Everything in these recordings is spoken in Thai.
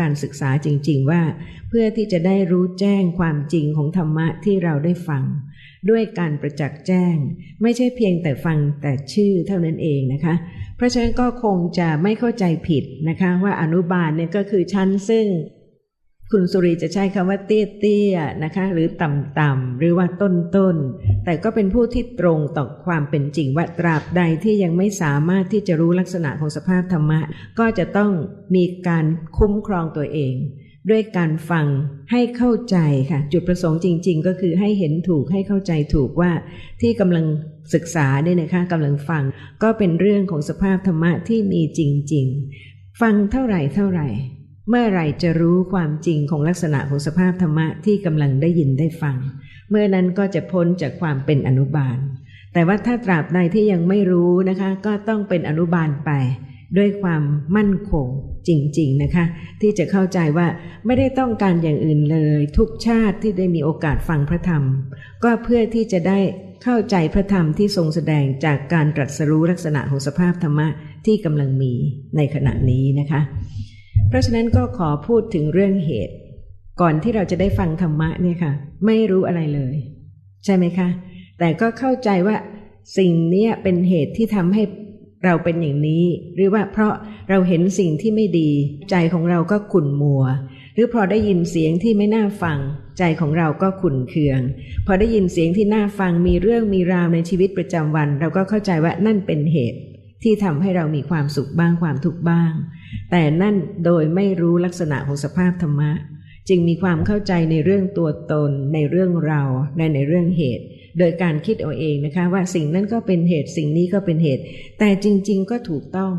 การศึกษาจริง ๆ ว่า เพื่อที่จะได้รู้แจ้งความจริงของธรรมะที่เราได้ฟัง ด้วยการประจักษ์แจ้ง ไม่ใช่เพียงแต่ฟังแต่ชื่อเท่านั้นเองนะคะ เพราะฉะนั้นก็คงจะไม่เข้าใจผิดนะคะ ว่าอนุบาลเนี่ยก็คือชั้นซึ่ง คุณสุรีจะใช้คำว่าเตี้ยเตี้ยๆนะคะ หรือต่ำต่ำๆหรือว่าต้นต้นๆแต่ก็เป็นผู้ที่ตรงต่อความเป็นจริงว่าตราบใดที่ยังไม่สามารถที่จะรู้ลักษณะของสภาพธรรมะ ก็จะต้องมีการคุ้มครองตัวเอง ด้วยการฟังให้เข้าใจค่ะ จุดประสงค์จริง ๆ ก็คือให้เห็นถูกให้เข้าใจถูกว่า ที่กำลังศึกษาเนี่ยนะคะกำลังฟัง ก็เป็นเรื่องของสภาพธรรมะที่มีจริง ๆ ฟังเท่าไหร่เท่าไหร่ เมื่อไหร่จะรู้ความจริงของลักษณะของสภาพธรรมะที่กำลังได้ยินได้ฟัง เมื่อนั้นก็จะพ้นจากความเป็นอนุบาล แต่ว่าถ้าตราบใดที่ยังไม่รู้นะคะ ก็ต้องเป็นอนุบาลไป ด้วยความมั่นคงจริง ๆนะคะ ที่จะเข้าใจว่าไม่ได้ต้องการอย่างอื่นเลย ทุกชาติที่ได้มีโอกาสฟังพระธรรม ก็เพื่อที่จะได้เข้าใจพระธรรมที่ทรงแสดงจากการตรัสรู้ลักษณะของสภาพธรรมะที่กำลังมีในขณะนี้นะคะ เพราะฉะนั้นก็ขอพูดถึงเรื่องเหตุ ก่อนที่เราจะได้ฟังธรรมะเนี่ยค่ะ ไม่รู้อะไรเลย ใช่ไหมคะ แต่ก็เข้าใจว่าสิ่งนี้เป็นเหตุที่ทำให้เราเป็นอย่างนี้ หรือว่าเพราะเราเห็นสิ่งที่ไม่ดี ใจของเราก็ขุ่นมัว หรือพอได้ยินเสียงที่ไม่น่าฟัง ใจของเราก็ขุ่นเคือง พอได้ยินเสียงที่น่าฟังมีเรื่องมีราวในชีวิตประจำวัน เราก็เข้าใจว่านั่นเป็นเหตุ ที่ทำให้เรามีความสุขบ้างความทุกข์บ้าง แต่นั่นโดยไม่รู้ลักษณะของสภาพธรรมะ จึงมีความเข้าใจในเรื่องตัวตน ในเรื่องเราและในเรื่องเหตุ โดยการคิดเอาเองนะคะว่าสิ่งนั้นก็เป็นเหตุสิ่งนี้ก็เป็นเหตุ แต่จริง ๆ ก็ถูกต้อง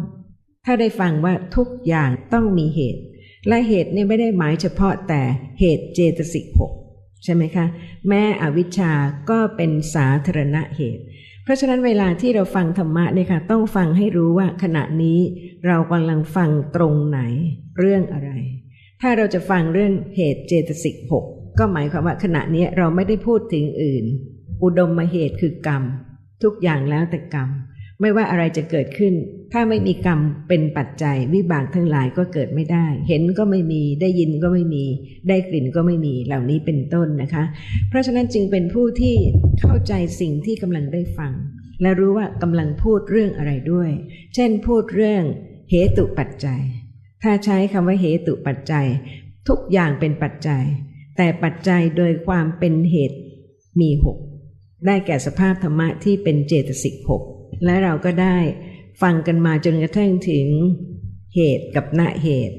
ถ้าได้ฟังว่าทุกอย่างต้องมีเหตุ และเหตุเนี่ยไม่ได้หมายเฉพาะแต่เหตุเจตสิกหกใช่ไหมคะ แม้อวิชชาก็เป็นสาธารณะเหตุ เพราะฉะนั้นเวลาที่เราฟังธรรมะเนี่ยค่ะ ต้องฟังให้รู้ว่าขณะนี้เรากำลังฟังตรงไหนเรื่องอะไร ถ้าเราจะฟังเรื่องเหตุเจตสิกหกก็หมายความว่าขณะนี้เราไม่ได้พูดถึงอื่น อุดมมาเหตุคือกรรม ทุกอย่างแล้วแต่กรรม ไม่ว่าอะไรจะเกิดขึ้น ถ้าไม่มีกรรมเป็นปัจจัยวิบากทั้งหลายก็เกิดไม่ได้ เห็นก็ไม่มีได้ยินก็ไม่มี ได้กลิ่นก็ไม่มีเหล่านี้เป็นต้นนะคะ เพราะฉะนั้นจึงเป็นผู้ที่เข้าใจสิ่งที่กำลังได้ฟัง และรู้ว่ากำลังพูดเรื่องอะไรด้วย เช่นพูดเรื่องเหตุปัจจัย ถ้าใช้คำว่าเหตุปัจจัย ทุกอย่างเป็นปัจจัย แต่ปัจจัยโดยความเป็นเหตุมีหกได้แก่สภาพธรรมะที่เป็นเจตสิกหกและเราก็ได้ ฟังกันมาจนกระทั่งถึงเหตุกับณเหตุ